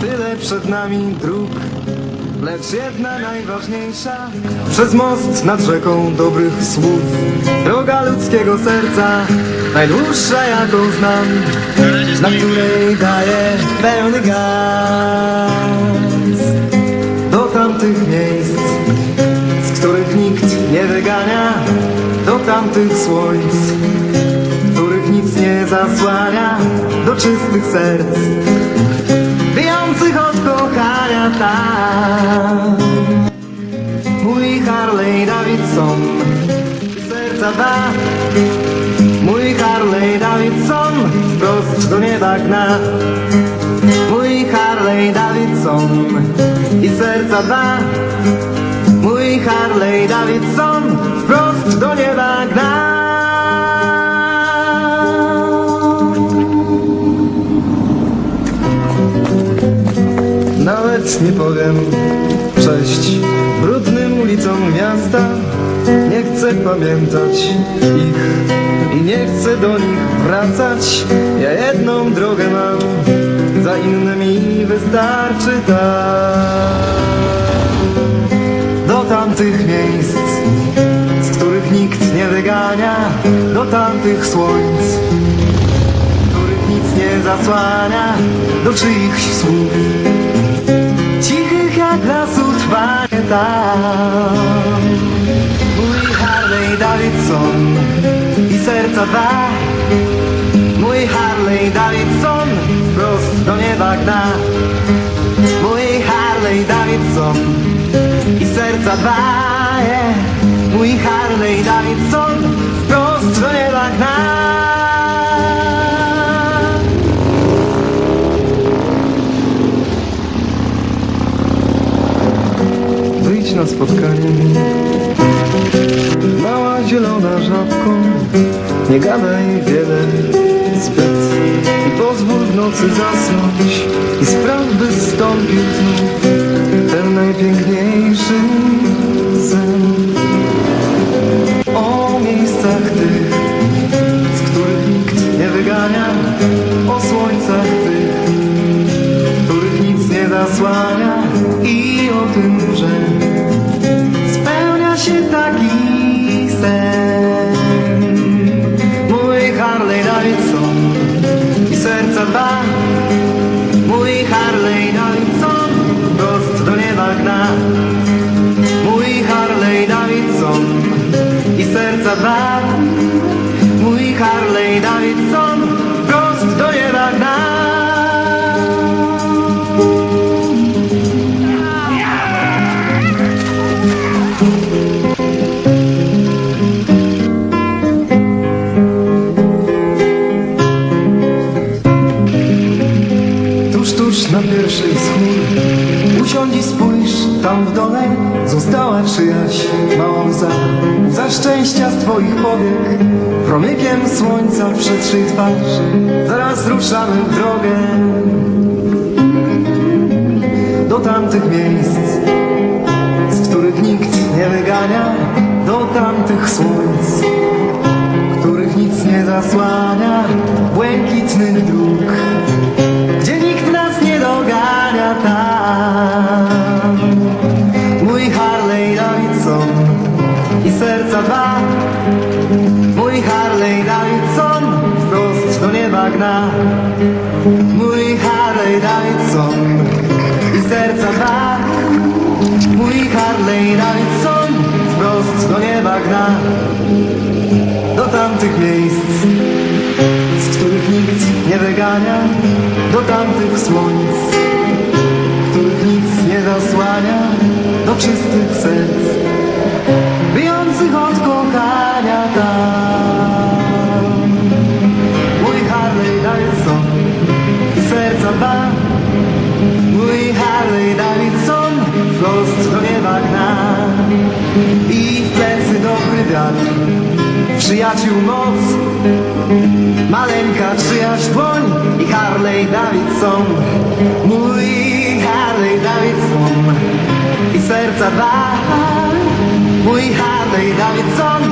Tyle przed nami dróg, lecz jedna najważniejsza. Przez most nad rzeką dobrych słów, droga ludzkiego serca, najdłuższa jaką znam, na której daję pełny gaz. Do tamtych miejsc, z których nikt nie wygania, do tamtych słońc, których nic nie zasłania, do czystych serc tam. Mój Harley Davidson serca da. Mój Harley Davidson wprost do nieba gna. Mój Harley Davidson i serca da. Mój Harley Davidson wprost do nieba Nawet nie powiem cześć brudnym ulicom miasta. Nie chcę pamiętać ich i nie chcę do nich wracać. Ja jedną drogę mam, za innymi wystarczy ta. Do tamtych miejsc, z których nikt nie wygania, do tamtych słońc, których nic nie zasłania, do czyichś słów tam. Mój Harley Davidson i serca dwa. Mój Harley Davidson wprost do nieba gna. Mój Harley Davidson i serca dwa. Yeah. Mój Harley Davidson wprost do nieba gna. Spotkanie. Mała zielona żabko Nie gadaj wiele zbyt I pozwól w nocy zasnąć I spraw by zstąpił znów Davidson. Tuż, tuż na pierwszej chmur Usiądź i spójrz tam w dole Została mała łza Za szczęścia z twoich powiek Promykiem słońca przetrzyj twarz Zaraz ruszamy w drogę. Do tamtych miejsc gna. Mój Harley Davidson i serca dwa. Mój Harley Davidson wprost do nieba gna. Do tamtych miejsc z których nikt nie wygania, do tamtych słońc, których nic nie zasłania, do czystych serc, bijących od kochania i w plecy dobry wiatr, przyjaciół moc, Maleńka czyjaś dłoń i Harley Davidson. Mój Harley Davidson i serca dwa Mój Harley Davidson